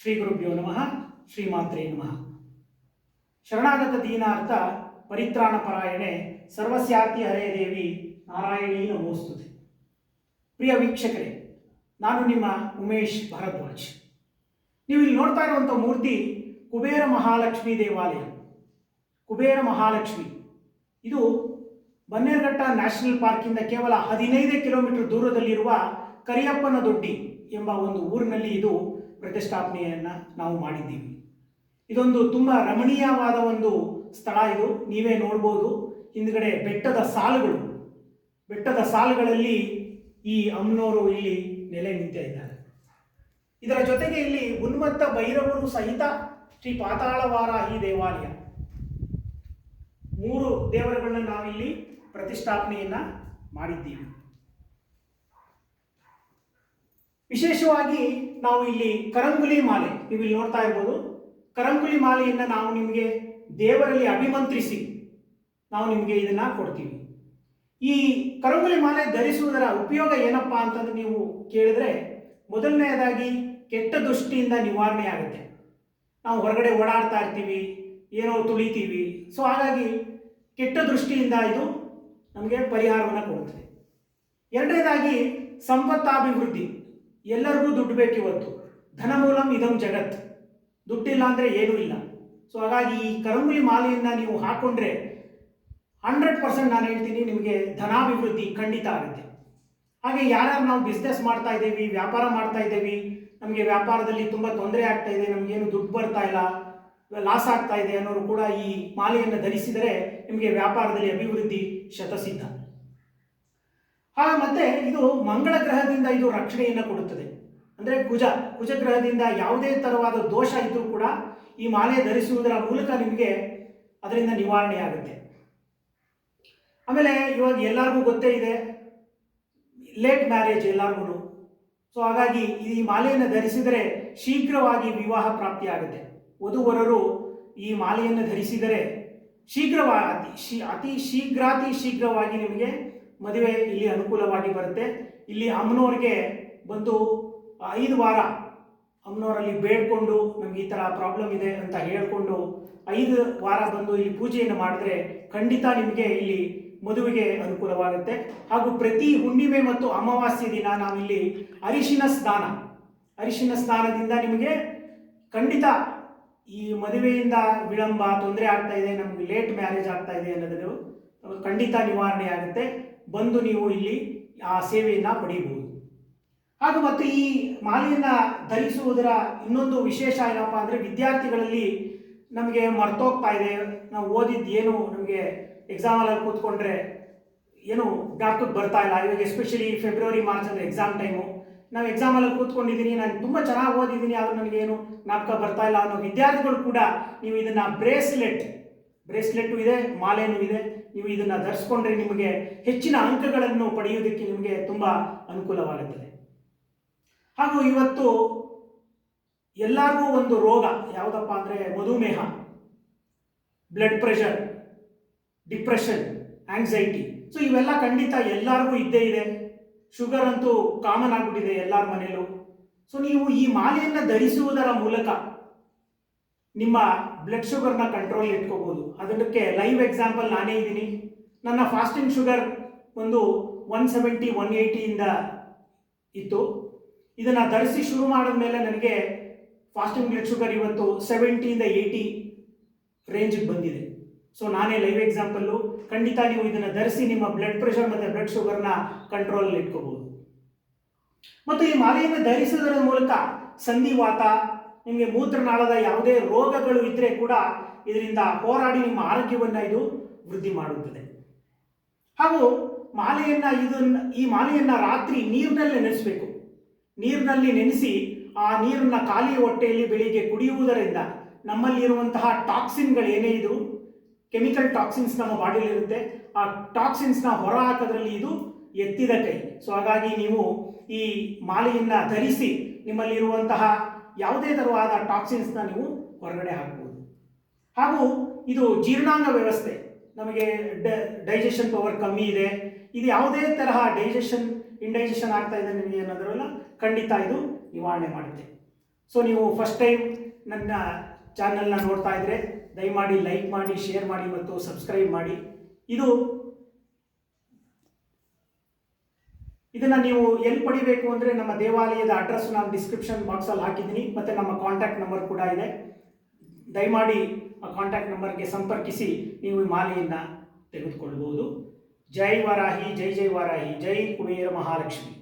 ಶ್ರೀ ಗುರುಭ್ಯೋ ನಮಃ, ಶ್ರೀ ಮಾತ್ರೇ ನಮಃ. ಶರಣಾಗತ ದೀನಾರ್ಥ ಪರಿತ್ರಾಣ ಪರಾಯಣೆ ಸರ್ವಸ್ಯಾತಿ ಹರೇ ದೇವಿ ನಾರಾಯಣೀ ನಮೋಸ್ತುತೆ. ಪ್ರಿಯ ವೀಕ್ಷಕರೇ, ನಾನು ನಿಮ್ಮ ಉಮೇಶ್ ಭರದ್ವಾಜ್. ನೀವು ಇಲ್ಲಿ ನೋಡ್ತಾ ಇರುವಂಥ ಮೂರ್ತಿ ಕುಬೇರ ಮಹಾಲಕ್ಷ್ಮಿ ದೇವಾಲಯ. ಕುಬೇರ ಮಹಾಲಕ್ಷ್ಮಿ. ಇದು ಬನ್ನೇರುಘಟ್ಟ ನ್ಯಾಷನಲ್ ಪಾರ್ಕಿಂದ ಕೇವಲ ಹದಿನೈದು ಕಿಲೋಮೀಟರ್ ದೂರದಲ್ಲಿರುವ ಕರಿಯಪ್ಪನ ದೊಡ್ಡಿ ಎಂಬ ಒಂದು ಊರಿನಲ್ಲಿ ಇದು ಪ್ರತಿಷ್ಠಾಪನೆಯನ್ನು ನಾವು ಮಾಡಿದ್ದೀವಿ. ಇದೊಂದು ತುಂಬ ರಮಣೀಯವಾದ ಒಂದು ಸ್ಥಳ ಇದು. ನೀವೇ ನೋಡ್ಬೋದು. ಹಿಂದ್ಗಡೆ ಬೆಟ್ಟದ ಸಾಲುಗಳು. ಬೆಟ್ಟದ ಸಾಲುಗಳಲ್ಲಿ ಈ ಅಮ್ಮನವರು ಇಲ್ಲಿ ನೆಲೆ ನಿಂತ ಇದ್ದಾರೆ. ಇದರ ಜೊತೆಗೆ ಇಲ್ಲಿ ಉನ್ಮತ್ತ ಭೈರವರು ಸಹಿತ ಶ್ರೀ ಪಾತಾಳವಾರ ಈ ದೇವಾಲಯ. ಮೂರು ದೇವರುಗಳನ್ನ ನಾವಿಲ್ಲಿ ಪ್ರತಿಷ್ಠಾಪನೆಯನ್ನ ಮಾಡಿದ್ದೀವಿ. ವಿಶೇಷವಾಗಿ ನಾವು ಇಲ್ಲಿ ಕರಂಗುಲಿ ಮಾಲೆ ನೀವು ಇಲ್ಲಿ ನೋಡ್ತಾ ಇರ್ಬೋದು. ಕರಂಗುಲಿ ಮಾಲೆಯನ್ನು ನಾವು ನಿಮಗೆ ದೇವರಲ್ಲಿ ಅಭಿಮಂತ್ರಿಸಿ ನಾವು ನಿಮಗೆ ಇದನ್ನು ಕೊಡ್ತೀವಿ. ಈ ಕರಂಗುಲಿ ಮಾಲೆ ಧರಿಸುವುದರ ಉಪಯೋಗ ಏನಪ್ಪ ಅಂತಂದು ನೀವು ಕೇಳಿದ್ರೆ, ಮೊದಲನೆಯದಾಗಿ ಕೆಟ್ಟ ದೃಷ್ಟಿಯಿಂದ ನಿವಾರಣೆ ಆಗುತ್ತೆ. ನಾವು ಹೊರಗಡೆ ಓಡಾಡ್ತಾ ಇರ್ತೀವಿ, ಏನೋ ತುಳಿತೀವಿ. ಸೊ ಹಾಗಾಗಿ ಕೆಟ್ಟ ದೃಷ್ಟಿಯಿಂದ ಇದು ನಮಗೆ ಪರಿಹಾರವನ್ನು ಕೊಡುತ್ತದೆ. ಎರಡನೇದಾಗಿ ಸಂಪತ್ತಾಭಿವೃದ್ಧಿ. ಎಲ್ಲರಿಗೂ ದುಡ್ಡು ಬೇಕು ಇವತ್ತು. ಧನಮೂಲಂ ಇದಂ ಜಗತ್. ದುಡ್ಡಿಲ್ಲ ಅಂದರೆ ಏನೂ ಇಲ್ಲ. ಸೊ ಹಾಗಾಗಿ ಈ ಕರಂಗುಲಿ ಮಾಲೆಯನ್ನು ನೀವು ಹಾಕೊಂಡ್ರೆ ಹಂಡ್ರೆಡ್ ಪರ್ಸೆಂಟ್ ನಾನು ಹೇಳ್ತೀನಿ ನಿಮಗೆ ಧನಾಭಿವೃದ್ಧಿ ಖಂಡಿತ ಆಗುತ್ತೆ. ಹಾಗೆ ಯಾರ್ಯಾರು ನಾವು ಬಿಸ್ನೆಸ್ ಮಾಡ್ತಾ ಇದ್ದೀವಿ, ವ್ಯಾಪಾರ ಮಾಡ್ತಾ ಇದ್ದೀವಿ, ನಮಗೆ ವ್ಯಾಪಾರದಲ್ಲಿ ತುಂಬ ತೊಂದರೆ ಆಗ್ತಾ ಇದೆ, ನಮಗೇನು ದುಡ್ಡು ಬರ್ತಾ ಇಲ್ಲ ಲಾಸ್ ಆಗ್ತಾ ಇದೆ ಅನ್ನೋರು ಕೂಡ ಈ ಮಾಲೆಯನ್ನು ಧರಿಸಿದರೆ ನಿಮಗೆ ವ್ಯಾಪಾರದಲ್ಲಿ ಅಭಿವೃದ್ಧಿ ಶತಸಿದ್ಧ. ಹಾಗೆ ಮತ್ತೆ ಇದು ಮಂಗಳ ಗ್ರಹದಿಂದ ಇದು ರಕ್ಷಣೆಯನ್ನು ಕೊಡುತ್ತದೆ. ಅಂದರೆ ಕುಜ ಕುಜ ಗ್ರಹದಿಂದ ಯಾವುದೇ ತರವಾದ ದೋಷ ಇದ್ದರೂ ಕೂಡ ಈ ಮಾಲೆ ಧರಿಸುವುದರ ಮೂಲಕ ನಿಮಗೆ ಅದರಿಂದ ನಿವಾರಣೆ ಆಗುತ್ತೆ. ಆಮೇಲೆ ಇವಾಗ ಎಲ್ಲರಿಗೂ ಗೊತ್ತೇ ಇದೆ ಲೇಟ್ ಮ್ಯಾರೇಜ್ ಎಲ್ಲರಿಗೂ ಸೊ ಹಾಗಾಗಿ ಈ ಮಾಲೆಯನ್ನು ಧರಿಸಿದರೆ ಶೀಘ್ರವಾಗಿ ವಿವಾಹ ಪ್ರಾಪ್ತಿಯಾಗುತ್ತೆ ವಧುವರರು ಈ ಮಾಲೆಯನ್ನು ಧರಿಸಿದರೆ ಶೀಘ್ರವಾಗಿ ಅತಿ ಶೀಘ್ರಾತಿ ಶೀಘ್ರವಾಗಿ ನಿಮಗೆ ಮದುವೆ ಇಲ್ಲಿ ಅನುಕೂಲವಾಗಿ ಬರುತ್ತೆ. ಇಲ್ಲಿ ಅಮ್ಮನವ್ರಿಗೆ ಬಂದು ಐದು ವಾರ ಅಮ್ಮನವರಲ್ಲಿ ಬೇಡ್ಕೊಂಡು ನಮ್ಗೆ ಈ ಥರ ಪ್ರಾಬ್ಲಮ್ ಇದೆ ಅಂತ ಹೇಳ್ಕೊಂಡು ಐದು ವಾರ ಬಂದು ಇಲ್ಲಿ ಪೂಜೆಯನ್ನು ಮಾಡಿದ್ರೆ ಖಂಡಿತ ನಿಮಗೆ ಇಲ್ಲಿ ಮದುವೆಗೆ ಅನುಕೂಲವಾಗುತ್ತೆ. ಹಾಗೂ ಪ್ರತಿ ಹುಣ್ಣಿಮೆ ಮತ್ತು ಅಮಾವಾಸ್ಯ ದಿನ ನಾವಿಲ್ಲಿ ಅರಿಶಿನ ಸ್ನಾನ. ಅರಿಶಿನ ಸ್ನಾನದಿಂದ ನಿಮಗೆ ಖಂಡಿತ ಈ ಮದುವೆಯಿಂದ ವಿಳಂಬ, ತೊಂದರೆ ಆಗ್ತಾ ಇದೆ, ನಮಗೆ ಲೇಟ್ ಮ್ಯಾರೇಜ್ ಆಗ್ತಾ ಇದೆ ಅನ್ನೋದು ಖಂಡಿತ ನಿವಾರಣೆ ಆಗುತ್ತೆ. ಬಂದು ನೀವು ಇಲ್ಲಿ ಆ ಸೇವೆಯನ್ನು ಪಡೆಯಬಹುದು. ಹಾಗೂ ಮತ್ತು ಈ ಮಾಲೆಯನ್ನು ಧರಿಸುವುದರ ಇನ್ನೊಂದು ವಿಶೇಷ ಏನಪ್ಪ ಅಂದರೆ ವಿದ್ಯಾರ್ಥಿಗಳಲ್ಲಿ ನಮಗೆ ಮರ್ತೋಗ್ತಾ ಇದೆ. ನಾವು ಓದಿದ್ದು ಏನು ನಮಗೆ ಎಕ್ಸಾಮಲ್ಲಿ ಕೂತ್ಕೊಂಡ್ರೆ ಏನು ಜ್ಞಾಪಕಕ್ಕೆ ಬರ್ತಾ ಇಲ್ಲ. ಇವಾಗ ಎಸ್ಪೆಷಲಿ ಫೆಬ್ರವರಿ ಮಾರ್ಚ್ ಅಂದರೆ ಎಕ್ಸಾಮ್ ಟೈಮು ನಾವು ಎಕ್ಸಾಮಲ್ಲಿ ಕೂತ್ಕೊಂಡಿದ್ದೀನಿ ನಾನು ತುಂಬ ಚೆನ್ನಾಗಿ ಓದಿದ್ದೀನಿ ಆದರೂ ನನಗೇನು ನಾಪಕ ಬರ್ತಾ ಇಲ್ಲ ಅನ್ನೋ ವಿದ್ಯಾರ್ಥಿಗಳು ಕೂಡ ನೀವು ಇದನ್ನು ಬ್ರೇಸ್ಲೆಟ್ ಬ್ರೇಸ್ಲೆಟ್ಟು ಇದೆ, ಮಾಲೆನೂ ಇದೆ. ನೀವು ಇದನ್ನು ಧರಿಸ್ಕೊಂಡ್ರೆ ನಿಮಗೆ ಹೆಚ್ಚಿನ ಅಂಕಗಳನ್ನು ಪಡೆಯುವುದಕ್ಕೆ ನಿಮಗೆ ತುಂಬ ಅನುಕೂಲವಾಗುತ್ತದೆ. ಹಾಗೂ ಇವತ್ತು ಎಲ್ಲರಿಗೂ ಒಂದು ರೋಗ, ಯಾವುದಪ್ಪ ಅಂದರೆ ಮಧುಮೇಹ blood pressure depression anxiety so ಇವೆಲ್ಲ ಖಂಡಿತ ಎಲ್ಲರಿಗೂ ಇದ್ದೇ ಇದೆ. ಶುಗರ್ ಅಂತೂ ಕಾಮನ್ ಆಗಿಬಿಟ್ಟಿದೆ ಎಲ್ಲರ ಮನೆಯಲ್ಲೂ. ಸೊ ನೀವು ಈ ಮಾಲೆಯನ್ನು ಧರಿಸುವುದರ ಮೂಲಕ ನಿಮ್ಮ ಬ್ಲಡ್ ಶುಗರ್ನ ಕಂಟ್ರೋಲ್ ಇಟ್ಕೋಬೋದು. ಅದಕ್ಕೆ ಲೈವ್ ಎಕ್ಸಾಂಪಲ್ ನಾನೇ ಇದ್ದೀನಿ. ನನ್ನ ಫಾಸ್ಟಿಂಗ್ ಶುಗರ್ ಒಂದು ಒನ್ ಸೆವೆಂಟಿ ಒನ್ ಏಯ್ಟಿಯಿಂದ ಇತ್ತು. ಇದನ್ನು ಧರಿಸಿ ಶುರು ಮಾಡಿದ ಮೇಲೆ ನನಗೆ ಫಾಸ್ಟಿಂಗ್ ಬ್ಲಡ್ ಶುಗರ್ ಇವತ್ತು ಸೆವೆಂಟಿಯಿಂದ ಏಯ್ಟಿ ರೇಂಜಿಗೆ ಬಂದಿದೆ. ಸೊ ನಾನೇ ಲೈವ್ ಎಕ್ಸಾಂಪಲ್ಲು ಖಂಡಿತ ನೀವು ಇದನ್ನು ಧರಿಸಿ ನಿಮ್ಮ ಬ್ಲಡ್ ಪ್ರೆಷರ್ ಮತ್ತು ಬ್ಲಡ್ ಶುಗರ್ನ ಕಂಟ್ರೋಲ್ ಇಟ್ಕೋಬಹುದು ಮತ್ತು ಈ ಮಾಲೆಯನ್ನು ಧರಿಸುವುದರ ಮೂಲಕ ಸಂಧಿವಾತ ನಿಮಗೆ ಮೂತ್ರನಾಳದ ಯಾವುದೇ ರೋಗಗಳು ಇದ್ದರೆ ಕೂಡ ಇದರಿಂದ ಹೋರಾಡಿ ನಿಮ್ಮ ಆರೋಗ್ಯವನ್ನು ಇದು ವೃದ್ಧಿ ಮಾಡುತ್ತದೆ. ಹಾಗೂ ಮಾಲೆಯನ್ನು ಇದನ್ನ, ಈ ಮಾಲೆಯನ್ನು ರಾತ್ರಿ ನೀರಿನಲ್ಲಿ ನೆನೆಸಬೇಕು. ನೀರಿನಲ್ಲಿ ನೆನೆಸಿ ಆ ನೀರನ್ನು ಖಾಲಿ ಹೊಟ್ಟೆಯಲ್ಲಿ ಬೆಳಿಗ್ಗೆ ಕುಡಿಯುವುದರಿಂದ ನಮ್ಮಲ್ಲಿ ಇರುವಂತಹ ಟಾಕ್ಸಿನ್ಗಳು ಏನೇ ಇದ್ರು, ಕೆಮಿಕಲ್ ಟಾಕ್ಸಿನ್ಸ್ ನಮ್ಮ ಬಾಡಿಲಿ ಇರುತ್ತೆ ಆ ಟಾಕ್ಸಿನ್ಸ್ನ ಹೊರ ಹಾಕೋದ್ರಲ್ಲಿ ಇದು ಎತ್ತಿದ ಕೈ. ಸೊ ಹಾಗಾಗಿ ನೀವು ಈ ಮಾಲೆಯನ್ನು ಧರಿಸಿ ನಿಮ್ಮಲ್ಲಿರುವಂತಹ ಯಾವುದೇ ತರವಾದ ಟಾಕ್ಸಿನ್ಸ್ನ ನೀವು ಹೊರಗಡೆ ಹಾಕ್ಬೋದು. ಹಾಗೂ ಇದು ಜೀರ್ಣಾಂಗ ವ್ಯವಸ್ಥೆ. ನಮಗೆ ಡೈಜೆಷನ್ ಪವರ್ ಕಮ್ಮಿ ಇದೆ. ಇದು ಯಾವುದೇ ತರಹ ಡೈಜೆಷನ್ ಇಂಡೈಜೆಷನ್ ಆಗ್ತಾ ಇದೆ ನಿಮಗೆ ಅನ್ನೋದ್ರಲ್ಲ ಖಂಡಿತ ಇದು ನಿವಾರಣೆ ಮಾಡುತ್ತೆ. ಸೊ ನೀವು ಫಸ್ಟ್ ಟೈಮ್ ನನ್ನ ಚಾನಲ್ನ ನೋಡ್ತಾ ಇದ್ರೆ ದಯಮಾಡಿ ಲೈಕ್ ಮಾಡಿ ಶೇರ್ ಮಾಡಿ ಮತ್ತು ಸಬ್ಸ್ಕ್ರೈಬ್ ಮಾಡಿ. ಇದು ಇದನ್ನ ನೀವು ಎಲ್ಲಿ ಪಡಿಬೇಕು ಅಂದರೆ ನಮ್ಮ ದೇವಾಲಯದ ಅಡ್ರೆಸ್ ನಾನು ಡಿಸ್ಕ್ರಿಪ್ಷನ್ ಬಾಕ್ಸಲ್ಲಿ ಹಾಕಿದ್ದೀನಿ. ಮತ್ತು ನಮ್ಮ ಕಾಂಟ್ಯಾಕ್ಟ್ ನಂಬರ್ ಕೂಡ ಇದೆ. ದಯಮಾಡಿ ಆ ಕಾಂಟ್ಯಾಕ್ಟ್ ನಂಬರ್ಗೆ ಸಂಪರ್ಕಿಸಿ, ನೀವು ಈ ಮಾಲೆಯನ್ನು ತೆಗೆದುಕೊಳ್ಬೋದು. ಜೈ ವಾರಾಹಿ, ಜೈ ಜೈ ವಾರಾಹಿ, ಜೈ ಕುಬೇರ ಮಹಾಲಕ್ಷ್ಮಿ.